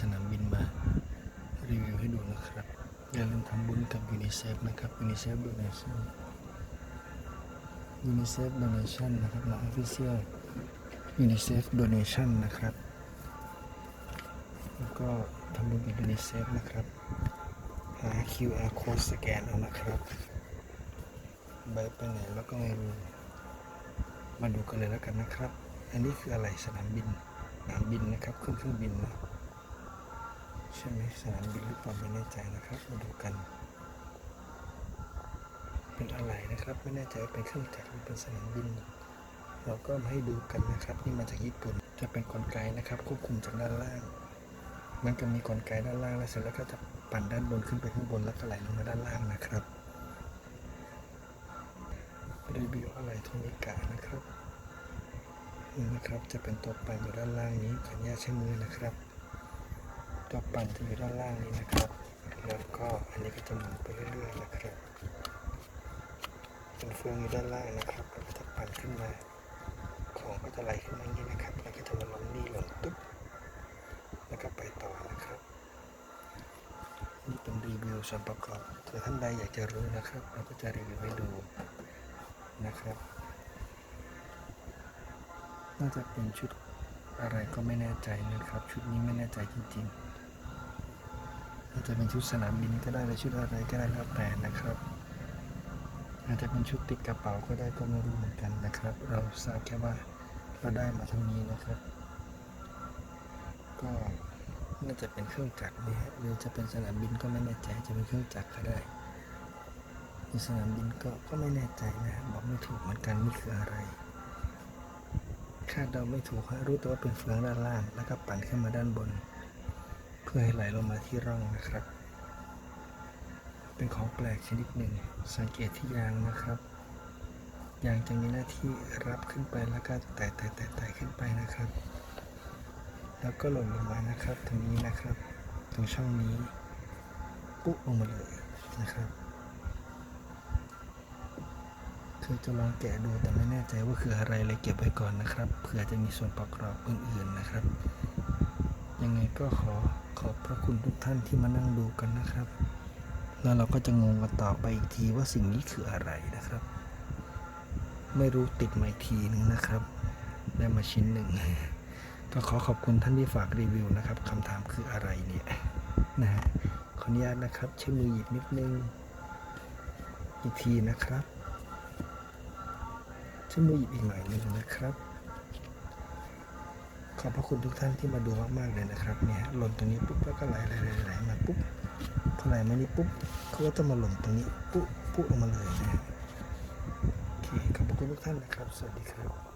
สนามบินมารีวิวให้ดูนะครับ อย่าลืมทำบุญกับยูนิเซฟนะครับยูนิเซฟ donation ยูนิเซฟ donation นะครับมา official ยูนิเซฟ donation นะครับ แล้วก็ทำบุญกับยูนิเซฟนะครับ หา QR code สแกนเอานะครับใบไปไหนแล้วก็ไม่รู้มาดูกันเลยแล้วกันนะครับ อันนี้คืออะไรสนามบินสนามบินนะครับเครื่องเครื่องบินนะ ใช่ไหมสนามบินหรือเปล่าไม่แน่ใจนะครับมาดูกัน เป็นอะไรนะครับ ไม่แน่ใจเป็นเครื่องจักรหรือเป็นสนามบิน เราก็มาให้ดูกันนะครับ นี่มาจากญี่ปุ่นจะเป็นกลไกนะครับ ควบคุมจากด้านล่างมันจะมีกลไกด้านล่างแล้วเสร็จแล้วก็จะปั่นด้านบนขึ้นไปข้างบนแล้วก็ไหลลงมาด้านล่างนะครับรีวิวอะไรโทนิกานะครับนี่นะครับจะเป็นตัวปั่นอยู่ด้านล่างนี้ขออนุญาตใช้มือนะครับ ตัวปั่นจะอยู่ด้านล่างนี้นะครับ แล้วก็อันนี้ก็จะหมุนไปเรื่อยๆนะครับเป็นเฟืองอยู่ด้านล่างนะครับแล้วก็จะปั่นขึ้นมา ของก็จะไหลขึ้นมาอย่างนี้นะครับ แล้วก็จะมาลงนี่ล่นตุ๊บแล้วก็ไปต่อนะครับ นี่เป็นรีวิวส่วนประกอบถ้าท่านใดอยากจะรู้นะครับ เราก็จะรีวิวให้ดูนะครับ น่าจะเป็นชุดอะไรก็ไม่แน่ใจนะครับ ชุดนี้ไม่แน่ใจจริงๆ อาจจะเป็นชุดสนามบินก็ได้หรือชุดอะไรก็ได้แล้วแต่นะครับ อาจจะเป็นชุดติดกระเป๋าก็ได้ก็ไม่รู้เหมือนกันนะครับ เราทราบแค่ว่าเราได้มาเท่านี้นะครับ ก็น่าจะเป็นเครื่องจักรนี่ฮะหรือจะเป็นสนามบินก็ไม่แน่ใจจะเป็นเครื่องจักรก็ได้ในสนามบินก็ก็ไม่แน่ใจนะบอกไม่ถูกเหมือนกันนี่คืออะไรคาดเดาไม่ถูกฮะรู้แต่ว่าเป็นเฟืองด้านล่างแล้วก็ปั่นขึ้นมาด้านบน พื่อให้ไหลลงมาที่ร่องนะครับ เป็นของแปลกชนิดหนึ่ง สังเกตที่ยางนะครับ ยางจะมีหน้าที่รับขึ้นไปแล้วก็แตะแตะแตะแตะขึ้นไปนะครับ แล้วก็หล่นลงมานะครับ ตรงนี้นะครับ ตรงช่องนี้ ปุ๊บลงมาเลยนะครับคือจะลองแกะดูแต่ไม่แน่ใจว่าคืออะไรเลยเก็บไว้ก่อนนะครับเผื่อจะมีส่วนประกอบอื่นๆนะครับ ยังไงก็ขอขอบพระคุณทุกท่านที่มานั่งดูกันนะครับ แล้วเราก็จะงงกันต่อไปอีกทีว่าสิ่งนี้คืออะไรนะครับ ไม่รู้ติดมาอีกทีนึงนะครับ ได้มาชิ้นหนึ่ง ก็ขอขอบคุณท่านที่ฝากรีวิวนะครับคำถามคืออะไรเนี่ยนะฮะขออนุญาตนะครับใช้มือหยิบนิดนึงอีกทีนะครับใช้มือหยิบอีกหน่อยนึงนะครับ ขอบพระคุณทุกท่านที่มาดูมากๆเลยนะครับเนี่ยหล่นตรงนี้ปุ๊บแล้วก็ไหลไหลไหลไหลมาปุ๊บพอไหลมานี่ปุ๊บเขาก็จะมาหล่นตรงนี้ปุ๊บปุ๊บลงมาเลยนะโอเคขอบพระคุณทุกท่านนะครับ สวัสดีครับ